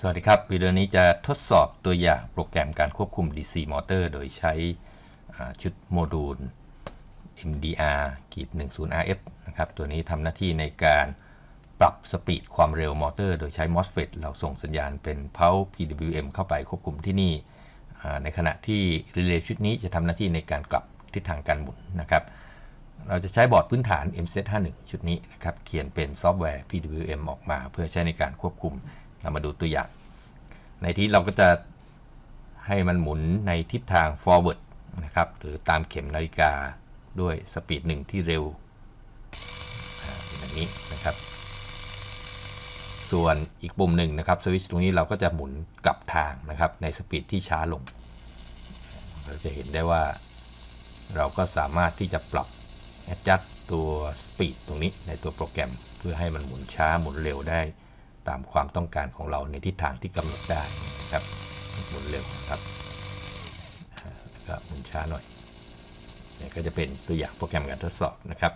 สวัสดีครับ วิดีโอนี้จะทดสอบตัวอย่างโปรแกรมการควบคุม DC มอเตอร์ โดยใช้ชุดโมดูล MDR กีด 10RF นะครับ ตัวนี้ทำหน้าที่ในการปรับสปีดความเร็วมอเตอร์ โดยใช้ MOSFET เราส่งสัญญาณเป็น pulse PWM เข้าไปควบคุมที่นี่ ในขณะที่รีเลย์ชุดนี้จะทำหน้าที่ในการกลับทิศทางการหมุนนะครับ เราจะใช้บอร์ดพื้นฐาน MZ51 ชุดนี้นะครับ เขียนเป็นซอฟต์แวร์ PWM ออกมา เพื่อใช้ในการควบคุม เรามาดูตัวอย่าง ในที่เราก็จะให้มันหมุนในทิศทาง forward นะครับ หรือตามเข็มนาฬิกาด้วยสปีดหนึ่งที่เร็วอ่าเป็นแบบนี้นะครับ ส่วนอีกปุ่มหนึ่งนะครับสวิตช์ตรงนี้เราก็จะหมุนกลับทางนะครับ ในสปีดที่ช้าลง เราจะเห็นได้ว่า เราก็สามารถที่จะปรับ adjust ตัว speed ตรงนี้ในตัวโปรแกรม เพื่อให้มันหมุนช้าหมุนเร็วได้ ตามความต้องการของเราในทิศทางที่กำหนดได้นะครับหมุนเร็วนะครับแล้วก็หมุนช้าหน่อยเนี่ยก็จะเป็นตัวอย่างโปรแกรมการทดสอบนะครับ